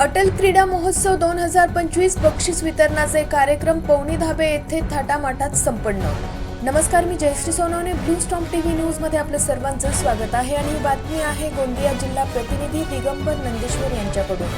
अटल क्रीडा महोत्सव दोन हजार पंचवीस बक्षीस वितरणाचे कार्यक्रम पवनी धाबे येथे थाटामाटात संपन्न. नमस्कार मी Jayashree Sonawane blue storm TV न्यूजमध्ये आपलं सर्वांचं स्वागत आहे आणि ही बातमी आहे गोंदिया जिल्हा प्रतिनिधी दिगंबर नंदेश्वर यांच्याकडून.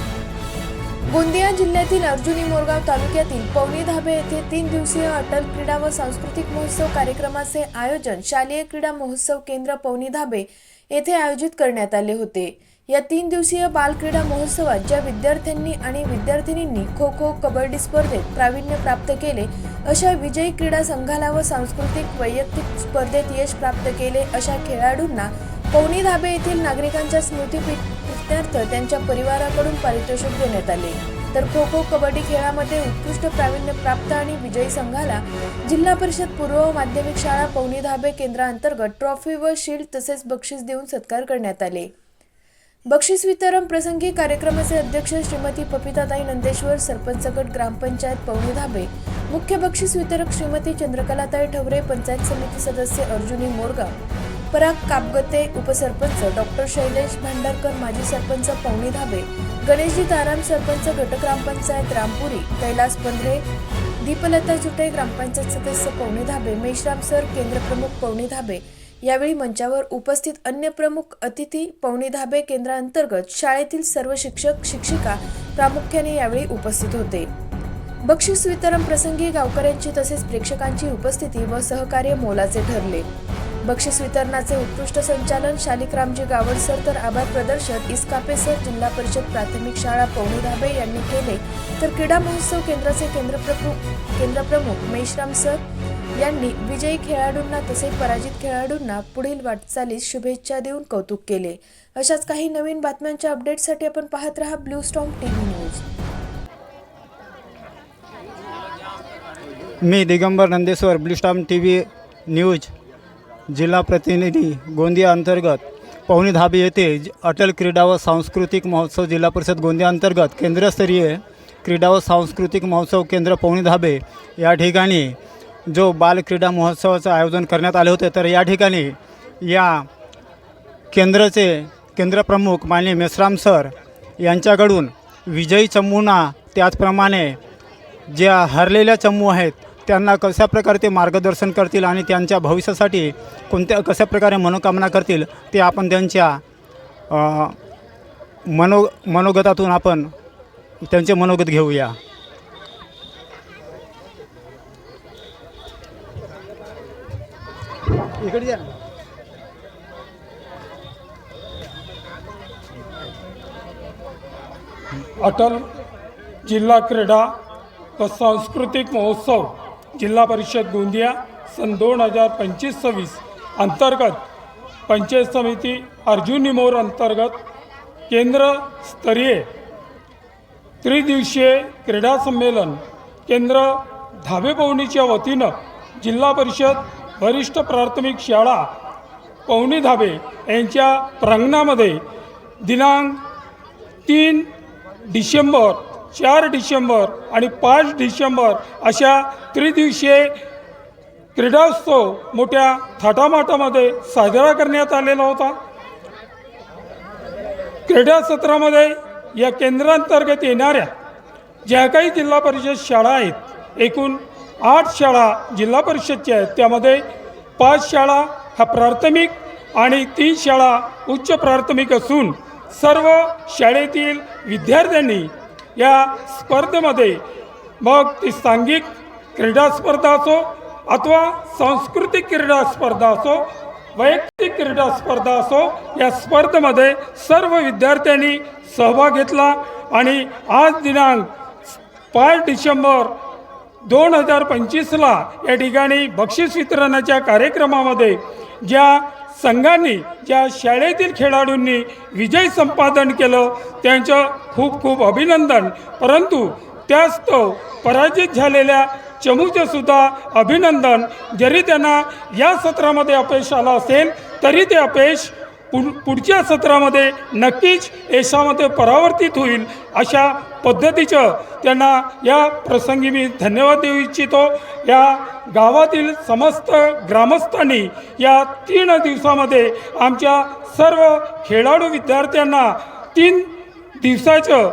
गोंदिया जिल्ह्यातील अर्जुनी मोरगाव तालुक्यातील पवनी धाबे येथे तीन दिवसीय अटल क्रीडा व सांस्कृतिक महोत्सव कार्यक्रमाचे आयोजन शालेय क्रीडा महोत्सव केंद्र पवनी धाबे येथे आयोजित करण्यात आले होते. या तीन दिवसीय बालक्रीडा महोत्सवात ज्या विद्यार्थ्यांनी आणि विद्यार्थिनींनी खो खो कबड्डी स्पर्धेत प्रावीण्य प्राप्त केले अशा विजयी क्रीडा संघाला व सांस्कृतिक वैयक्तिक स्पर्धेत यश प्राप्त केले अशा खेळाडूंना पवनी धाबे येथील नागरिकांच्या स्मृतीप्रित्यर्थ त्यांच्या परिवाराकडून पारितोषिक देण्यात आले. तर खो खो कबड्डी खेळामध्ये उत्कृष्ट प्रावीण्य प्राप्त आणि विजयी संघाला जिल्हा परिषद पूर्व माध्यमिक शाळा पवनी धाबे केंद्रांतर्गत ट्रॉफी व शील्ड तसेच बक्षीस देऊन सत्कार करण्यात आले. बक्षीस वितरण प्रसंगी कार्यक्रमाचे अध्यक्ष श्रीमती पपिताताई नंदेश्वर सरपंच गट ग्रामपंचायत पवनी धाबे. मुख्य बक्षीस वितरक श्रीमती चंद्रकलाताई ठवरे पंचायत समिती सदस्य अर्जुनी मोरगाव. पराग कापगते उपसरपंच डॉक्टर शैलेश भांडारकर माजी सरपंच पवनी धाबे. गणेशजी ताराम सरपंच गट ग्रामपंचायत रामपुरी. कैलास पंधरे दीपलता चुटे ग्रामपंचायत सदस्य पवनी धाबे. मेश्राम सर केंद्रप्रमुख पवनी धाबे. यावेळी मंचावर उपस्थित अन्य प्रमुख अतिथी पवनी धाबे केंद्रांतर्गत शाळेतील सर्व शिक्षक शिक्षिका प्रामुख्याने यावेळी उपस्थित होते. बक्षीस वितरण प्रसंगी गावकऱ्यांची तसेच प्रेक्षकांची उपस्थिती व सहकार्य मोलाचे ठरले. बक्षीस वितरणाचे उत्कृष्ट संचालन शालिकरामजी गावड सर तर आभार प्रदर्शन इस्कापे सर जिल्हा परिषद प्राथमिक शाळा पवनी धाबे यांनी केले. तर क्रीडा महोत्सव केंद्राचे केंद्रप्रमुख केंद्रप्रमुख मेश्राम सर यांनी विजयी खेळाडूंना तसेच पराजित खेळाडूंना पुढील वाटचालीस शुभेच्छा देऊन कौतुक केले. अशाच काही नवीन बातम्यांच्या अपडेटसाठी आपण पाहत रहा ब्लू स्टॉम टीव्ही न्यूज. मी Digambar Nandeshwar blue storm T V news जिल्हा प्रतिनिधी गोंदिया अंतर्गत. पवनी धाबे येथे अटल क्रीडा व सांस्कृतिक महोत्सव जिल्हा परिषद गोंदिया अंतर्गत केंद्रस्तरीय क्रीडा व सांस्कृतिक महोत्सव केंद्र पवनी धाबे या ठिकाणी जो बालक्रीडा महोत्सवाचं आयोजन करण्यात आले होते तर या ठिकाणी या केंद्राचे केंद्रप्रमुख माननीय मेसराम सर यांच्याकडून विजयी चमूंना त्याचप्रमाणे ज्या हरलेल्या चमू आहेत त्यांना कशा प्रकारे ते मार्गदर्शन करतील आणि त्यांच्या भविष्यासाठी कोणत्या कशा प्रकारे मनोकामना करतील ते आपण त्यांच्या मनो मनोगतातून आपण त्यांचे मनोगत घेऊया. इकडे या ना. अटल जिल्हा क्रीडा व सांस्कृतिक महोत्सव जिल्हा परिषद गोंदिया सन दोन हजार पंचवीस सव्वीस अंतर्गत पंचायत समिती अर्जुन निमोर अंतर्गत केंद्रस्तरीय त्रिदिवसीय क्रीडा संमेलन केंद्र धाबे पवनीच्या वतीनं जिल्हा परिषद वरिष्ठ प्राथमिक शाळा पवनी धाबे यांच्या प्रांगणामध्ये दिनांक तीन डिसेंबर चार डिसेंबर आणि पाच डिसेंबर अशा त्रिदिवसीय क्रीडोत्सव मोठ्या थाटामाटामध्ये साजरा करण्यात आलेला होता. क्रीडा सत्रामध्ये या केंद्रांतर्गत येणाऱ्या ज्या काही जिल्हा परिषद शाळा आहेत एकूण आठ शाळा जिल्हा परिषदच्या आहेत. त्यामध्ये पाच शाळा ह्या प्राथमिक आणि तीन शाळा उच्च प्राथमिक असून सर्व शाळेतील विद्यार्थ्यांनी या स्पर्धेमध्ये मग ती सांघिक क्रीडा स्पर्धा असो अथवा सांस्कृतिक क्रीडा स्पर्धा असो वैयक्तिक क्रीडा स्पर्धा असो या स्पर्धेमध्ये सर्व विद्यार्थ्यांनी सहभाग घेतला आणि आज दिनांक पाच डिसेंबर दोन हजार पंचवीसला या ठिकाणी बक्षीस वितरणाच्या कार्यक्रमामध्ये ज्या संघांनी ज्या शाळेतील खेळाडूंनी विजय संपादन केलं त्यांचं खूप खूप अभिनंदन. परंतु त्यास्तव पराजित झालेल्या चमूचे सुद्धा अभिनंदन. जरी त्यांना या सत्रामध्ये अपयश आलं असेल तरी ते अपयश पु पुढच्या सत्रामध्ये नक्कीच यशामध्ये परावर्तित होईल अशा पद्धतीचं त्यांना या प्रसंगी मी धन्यवाद देऊ इच्छितो. या गावातील समस्त ग्रामस्थांनी या तीन दिवसामध्ये आमच्या सर्व खेळाडू विद्यार्थ्यांना तीन दिवसाचं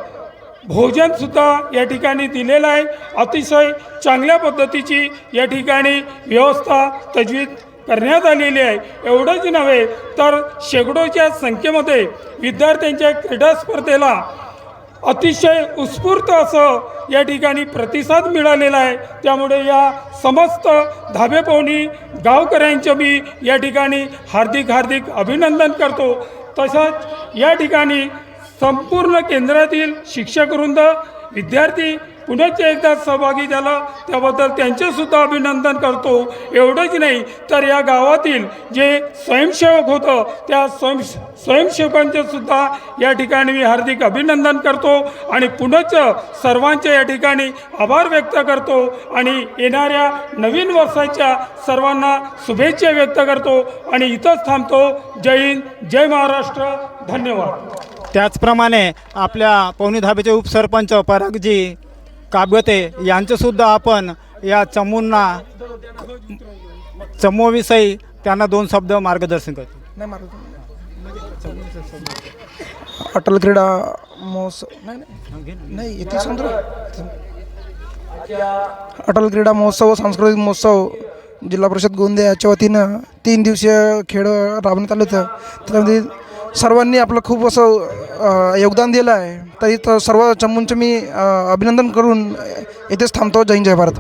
भोजनसुद्धा या ठिकाणी दिलेलं आहे. अतिशय चांगल्या पद्धतीची या ठिकाणी व्यवस्था तजवीज करण्यात आलेली आहे. एवढंच नव्हे तर शेकडोच्या संख्येमध्ये विद्यार्थ्यांच्या क्रीडा स्पर्धेला अतिशय उत्स्फूर्त असं या ठिकाणी प्रतिसाद मिळालेला आहे. त्यामुळे या समस्त धाबेपवणी गावकऱ्यांचं मी या ठिकाणी हार्दिक हार्दिक अभिनंदन करतो. तसंच या ठिकाणी संपूर्ण केंद्रातील शिक्षकवृंद विद्यार्थी पुनश्च एकदा सहभागी झालं त्याबद्दल त्यांचेसुद्धा अभिनंदन करतो. एवढंच नाही तर या गावातील जे स्वयंसेवक होतं त्या स्वयं स्वयंसेवकांचे सुद्धा या ठिकाणी मी हार्दिक अभिनंदन करतो आणि पुनश्च सर्वांचे या ठिकाणी आभार व्यक्त करतो आणि येणाऱ्या नवीन वर्षाच्या सर्वांना शुभेच्छा व्यक्त करतो आणि इथंच थांबतो. जय हिंद जय महाराष्ट्र. धन्यवाद. त्याचप्रमाणे आपल्या पवनी धाबेचे उपसरपंच परागजी काबगते यांचेसुद्धा आपण या चमूंना चमूविषयी त्यांना दोन शब्द मार्गदर्शन करतो. नाही अटल क्रीडा महोत्सव. नाही नाही. नाही येते सांगतो अटल क्रीडा महोत्सव व सांस्कृतिक महोत्सव जिल्हा परिषद गोंदिया याच्या वतीनं तीन दिवसीय खेळ राबवण्यात आलं होतं. त्याच्यामध्ये सर्वांनी आपलं खूप असं योगदान दिलं आहे. तर इथं सर्व चमूंचं मी अभिनंदन करून येथेच थांबतो. जय जय भारत.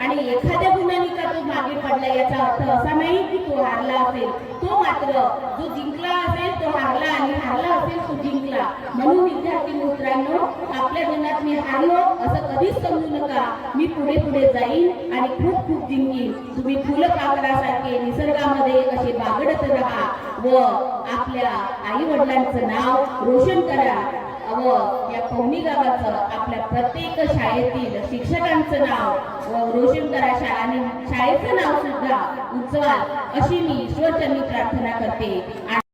आणि एखाद्या गुन्ह्याने तो मागे पडला याचा अर्थ असा नाही की तो हारला असेल. तो मात्र जो जिंकला असेल तो हारला आणि हारला असेल तो जिंकला. म्हणून आपल्या जीवनात मी हारलो असं कधीच समजू नका. मी पुढे पुढे जाईन आणि खूप खूप जिंकीन. तुम्ही फुलं फुलपाखरासारखे निसर्गामध्ये असे बागडत राहा व आपल्या आई वडिलांचं नाव रोशन करा व या पवनी गावाचं आपल्या प्रत्येक शाळेतील शिक्षकांचं नाव व रोशन करा शा आणि शाळेचं नाव सुद्धा उज्ज्वल. अशी मी ईश्वरचरणी प्रार्थना करते.